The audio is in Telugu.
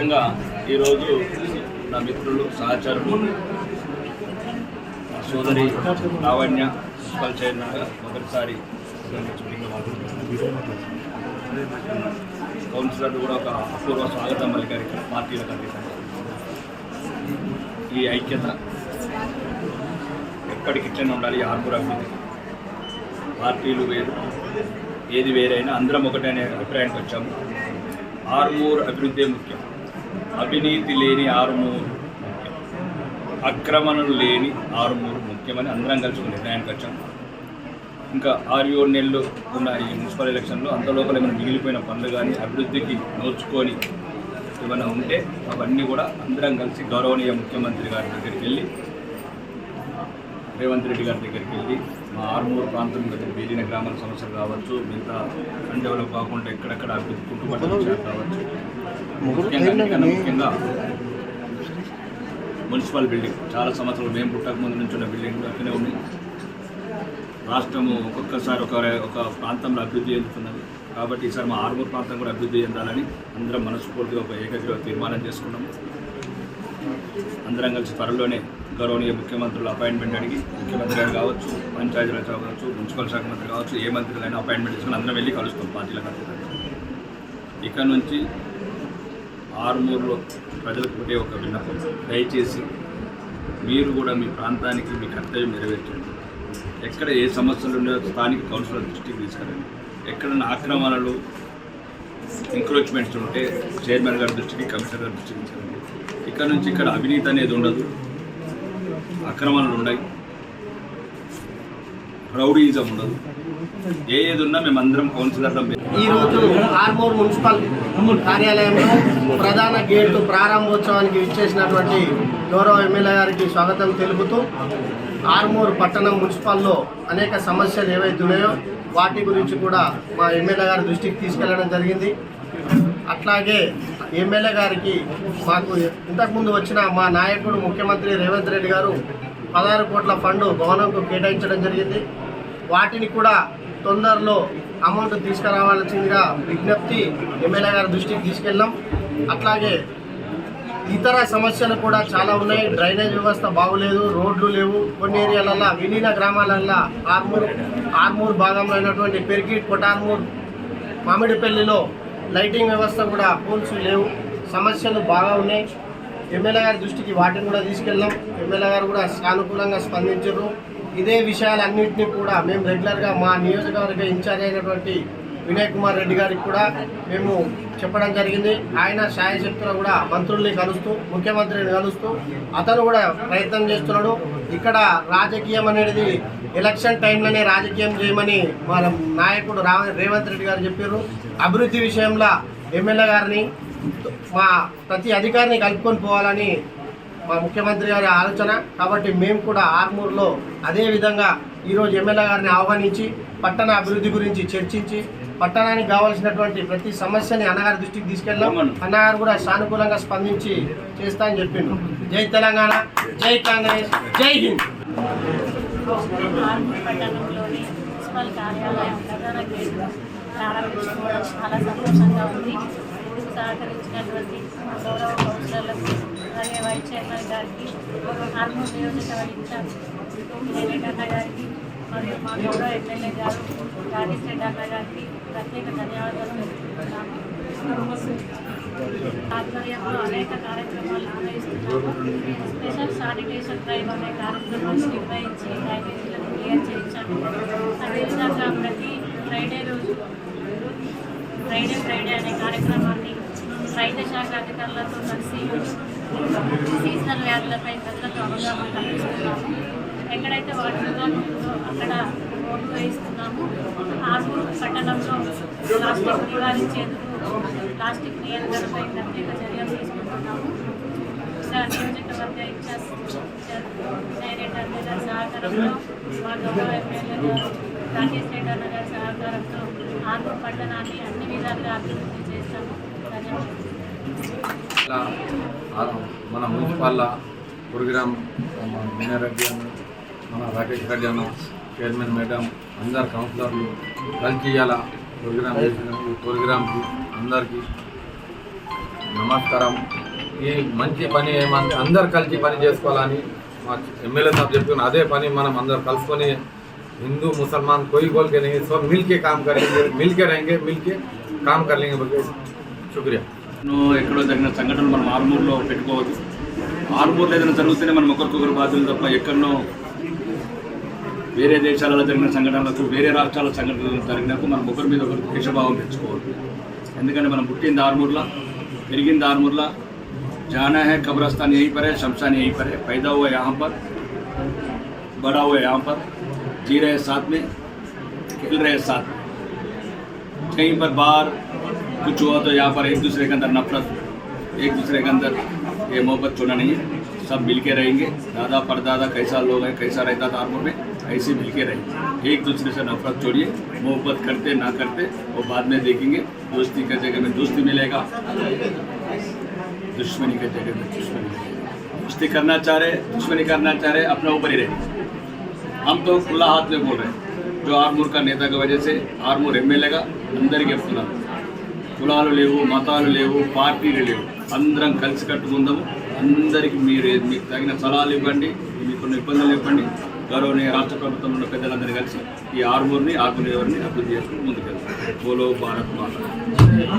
ముఖ్యంగా ఈరోజు నా మిత్రులు సహచరులు సోదరి లావణ్య మున్సిపల్ చైర్మన్గా మొదటిసారి కౌన్సిలర్ కూడా ఒక అపూర్వ స్వాగతం పలికారు ఇక్కడ పార్టీలకు అతీతంగా ఈ ఐక్యత ఎప్పటికిట్లనే ఉండాలి ఈ ఆర్మూర్ అభివృద్ధి. పార్టీలు వేరు ఏది వేరైనా అందరం ఒకటే అనే అభిప్రాయానికి వచ్చాము. ఆర్మూర్ అభివృద్ధి ముఖ్యం. అవినీతి లేని ఆరుమూరు అక్రమణలు లేని ఆరుమూరు ముఖ్యమని అందరం కలిసి ఒక నిర్ణయానికి వచ్చాం. ఇంకా ఆరు ఏడు నెలలు ఉన్న ఈ మున్సిపల్ ఎలక్షన్లో అంతలోపల ఏమైనా మిగిలిపోయిన పనులు కానీ అభివృద్ధికి నోచుకొని ఏమైనా ఉంటే అవన్నీ కూడా అందరం కలిసి గౌరవనీయ ముఖ్యమంత్రి గారి దగ్గరికి వెళ్ళి రేవంత్ రెడ్డి గారి దగ్గరికి వెళ్ళి మా ఆర్మూరు ప్రాంతం దగ్గర మిగిలిన గ్రామాల సమస్యలు కావచ్చు మిగతా అన్డెవలప్ కాకుండా ఎక్కడెక్కడ అభివృద్ధి కుటుంబ విషయాలు కావచ్చు. ముఖ్యంగా ముఖ్యంగా మున్సిపల్ బిల్డింగ్. చాలా సంవత్సరాలు మేము పుట్టక ముందు నుంచి ఉన్న బిల్డింగ్లు అక్కడే ఉన్నాయి రాష్ట్రము ఒక్కొక్కసారి ఒక ఒక ప్రాంతంలో అభివృద్ధి చెందుతున్నది. కాబట్టి ఈసారి మా ఆర్మూర్ ప్రాంతం కూడా అభివృద్ధి చెందాలని అందరం మనస్ఫూర్తిగా ఒక ఏకగ్రీవ తీర్మానం చేసుకున్నాము. అందరం కలిసి త్వరలోనే గౌరవనీయ ముఖ్యమంత్రుల అపాయింట్మెంట్ అడిగి ముఖ్యమంత్రి గారు కావచ్చు పంచాయతీరాజ్ కావచ్చు మున్సిపల్ శాఖ మంత్రి కావచ్చు ఏ మంత్రులైనా అపాయింట్మెంట్ తీసుకుని అందరం వెళ్ళి కలుస్తాం పార్టీలకు అతీతంగా ఇక్కడ నుంచి ఆరుమూరులో ప్రజలకు ఒకటే ఒక విన్నపం. దయచేసి మీరు కూడా మీ ప్రాంతానికి మీ కర్తవ్యం నెరవేర్చండి. ఎక్కడ ఏ సమస్యలు ఉన్నాయో స్థానిక కౌన్సిలర్ దృష్టికి తీసుకురండి. ఎక్కడైనా ఆక్రమణలు ఎంక్రోచ్మెంట్స్ ఉంటే చైర్మన్ గారి దృష్టికి కమిషనర్ గారి దృష్టికి తీసుకురండి. ఇక్కడ నుంచి ఇక్కడ అవినీతి అనేది ఉండదు. అక్రమాలు ఉండవు రౌడీజం ఉండదు. ఏ ఏది ఉన్నా మేమందరం కౌన్సిలర్లో ఈ రోజు ఆర్మూర్ మున్సిపల్ కార్యాలయంలో ప్రధాన గేటు ప్రారంభోత్సవానికి ఇచ్చేసినటువంటి గౌరవ ఎమ్మెల్యే గారికి స్వాగతం తెలుపుతూ ఆర్మూర్ పట్టణం మున్సిపల్లో అనేక సమస్యలు ఏవైతే ఉన్నాయో వాటి గురించి కూడా మా ఎమ్మెల్యే గారి దృష్టికి తీసుకెళ్ళడం జరిగింది. అట్లాగే ఎమ్మెల్యే గారికి మాకు ఇంతకుముందు వచ్చిన మా నాయకుడు ముఖ్యమంత్రి రేవంత్ రెడ్డి గారు పదహారు కోట్ల ఫండ్ భవనంకు కేటాయించడం జరిగింది. వాటిని కూడా తొందరలో అమౌంట్ తీసుకురావాల్సిందిగా విజ్ఞప్తి ఎమ్మెల్యే గారి దృష్టికి తీసుకెళ్ళాం. అట్లాగే ఇతర సమస్యలు కూడా చాలా ఉన్నాయి. డ్రైనేజ్ వ్యవస్థ బాగులేదు రోడ్లు లేవు. కొన్ని ఏరియాలల్లో విలీన గ్రామాలల్లో ఆర్మూర్ ఆర్మూర్ భాగంలో అయినటువంటి పెరిగిట్ కొటార్మూర్ మామిడిపల్లిలో లైటింగ్ వ్యవస్థ కూడా పోల్స్ లేవు. సమస్యలు బాగా ఉన్నాయి. ఎమ్మెల్యే గారి దృష్టికి వాటిని కూడా తీసుకెళ్ళాం ఎమ్మెల్యే గారు కూడా సానుకూలంగా స్పందించారు. ఇదే విషయాలన్నింటినీ కూడా మేము రెగ్యులర్గా మా నియోజకవర్గ ఇన్ఛార్జ్ అయినటువంటి వినయ్ కుమార్ రెడ్డి గారికి కూడా మేము చెప్పడం జరిగింది. ఆయన శాయశక్తులు కూడా మంత్రుల్ని కలుస్తూ ముఖ్యమంత్రిని కలుస్తూ అతను కూడా ప్రయత్నం చేస్తున్నాడు. ఇక్కడ రాజకీయం అనేది ఎలక్షన్ టైంలోనే రాజకీయం చేయమని మన నాయకుడు రా రేవంత్ రెడ్డి గారు చెప్పారు. అభివృద్ధి విషయంలో ఎమ్మెల్యే గారిని మా ప్రతి అధికారిని కలుపుకొని పోవాలని మా ముఖ్యమంత్రి గారి ఆలోచన. కాబట్టి మేము కూడా ఆర్మూర్లో అదే విధంగా ఈరోజు ఎమ్మెల్యే గారిని ఆహ్వానించి పట్టణ అభివృద్ధి గురించి చర్చించి పట్టణానికి కావాల్సినటువంటి ప్రతి సమస్యని అన్నగారి దృష్టికి తీసుకెళ్ళాం. అన్నగారు కూడా సానుకూలంగా స్పందించి చేస్తా అని చెప్పిండు జై తెలంగాణ జై కాంగ్రెస్ జై హింద్. ప్రారంభించుకోవడం చాలా సంతోషంగా ఉంది. సహకరించినటువంటి గౌరవ కౌన్సిలర్లకు అలాగే వైస్ చైర్మన్ గారికి ఆర్మూర్ నియోజకవర్గ ఇన్ఛార్జ్ రెడ్డి అన్న గారికి మరియు మా గౌరవ ఎమ్మెల్యే గారు రాజేష్ రెడ్డి అన్న గారికి ప్రత్యేక ధన్యవాదాలు తెలుపుతున్నాము ఆధ్వర్యంలో అనేక కార్యక్రమాలు నిర్వహిస్తున్నాము. స్పెషల్ శానిటేషన్ డ్రైవ్ అనే కార్యక్రమాన్ని నిర్వహించి డ్రైనేజీలను క్లియర్ చేయించాము. అదేవిధంగా ప్రతి ఫ్రైడే రోజు ఫ్రైడే ఫ్రైడే అనే కార్యక్రమాన్ని వైద్య శాఖ అధికారులతో కలిసి సీజనల్ వ్యాధులపై ప్రజలకు అవగాహన కల్పిస్తున్నాము. ఎక్కడైతే వాటర్ ఉందో అక్కడ ఓటు వేయిస్తున్నాము. ఆర్మూర్ పట్టణంలో ప్లాస్టిక్ నివారించేందుకు ప్లాస్టిక్ నియంత్రణపై ప్రత్యేక చర్యలు తీసుకుంటున్నాము. నియోజకవర్గ ఇన్ఛార్జ్ వినయరెడ్డి అన్న గారి సహకారంలో మా గౌరవ ఎమ్మెల్యే గారు రాజేష్ రెడ్డి అన్న గారి సహకారంతో ఆర్మూర్ పట్టణాన్ని అన్ని విధాలుగా అభివృద్ధి చేస్తాము. ధన్యవాదాలు మన మున్సిపాల్ గురుగ్రామ్ మన వినయరెడ్డి అన్న మన రాకేష్ రెడ్డి అన్న చైర్మన్ మేడం అందరు కౌన్సిలర్లు కలిసి ఇవ్వాల ప్రోగ్రామ్ చేసిన ఈ ప్రోగ్రామ్కి అందరికీ నమస్కారం. ఈ మంచి పని అందరు కలిసి పని చేసుకోవాలని మా ఎమ్మెల్యే సాబ్ చెప్తున్న అదే పని మనం అందరు కలుసుకొని हिंदू मुसलमान कोई बोल के नहीं सब मिल के काम करेंगे मिल के रहेंगे मिल के काम कर लेंगे बोल के शुक्रिया నువ్వు ఎక్కడో జరిగిన సంఘటనలు మనం ఆరుమూరులో పెట్టుకోవద్దు ఆరుమూరులో ఏదైనా జరుగుతూనే మనం ఒకరికొకరు బాధ్యులు తప్ప ఎక్కడనో వేరే దేశాలలో జరిగిన సంఘటనలకు వేరే రాష్ట్రాల సంఘటనలు జరిగినప్పుడు మనం ఒకరి మీద ఒకరు ద్వేషభావం పెంచుకోవద్దు ఎందుకంటే మనం పుట్టింది ఆరుమూరులో పెరిగింది ఆరుమూరులో जाना है कब्रस्तान यहीं पर है शमशान यहीं पर है पैदा हुआ यहाँ पर बड़ा हुआ यहाँ पर जी रहे साथ में, खेल रहे साथ में। कहीं पर बाहर कुछ हुआ तो यहाँ पर एक दूसरे के अंदर नफरत, एक दूसरे के अंदर ये मोहब्बत छोड़ना नहीं है। सब मिल के रहेंगे। दादा परदादा कैसा लोग हैं, कैसा रहता था आर्मों में, ऐसे मिल के रहेंगे। एक दूसरे से नफरत छोड़िए, मोहब्बत करते ना करते वो बाद में देखेंगे। दोस्ती के जगह में दोस्ती मिलेगा। दुश्मनी के जगह में दुश्मनी दोस्ती करना चाह रहे, दुश्मनी करना चाह रहे, अपने ऊपर ही रहे। हम तो खुला हाथ में बोल रहे हैं जो आर्मूर का नेता की वजह से ఆర్మూర్ ఎమ్మెల్యేగా అందరికీ చెప్తున్నాను కులాలు లేవు మతాలు లేవు పార్టీలు లేవు అందరం కలిసి కట్టుకుందాము అందరికీ మీరు మీకు తగిన సలహాలు ఇవ్వండి మీకున్న ఇబ్బందులు ఇవ్వండి గౌరవనీయ రాష్ట్ర ప్రభుత్వం ఉన్న పెద్దలందరూ కలిసి ఈ ఆర్మూర్ని ఆర్మూర్ ఎవరిని అభివృద్ధి చేసుకుని ముందుకెళ్తాం బోలో భారత్ మాత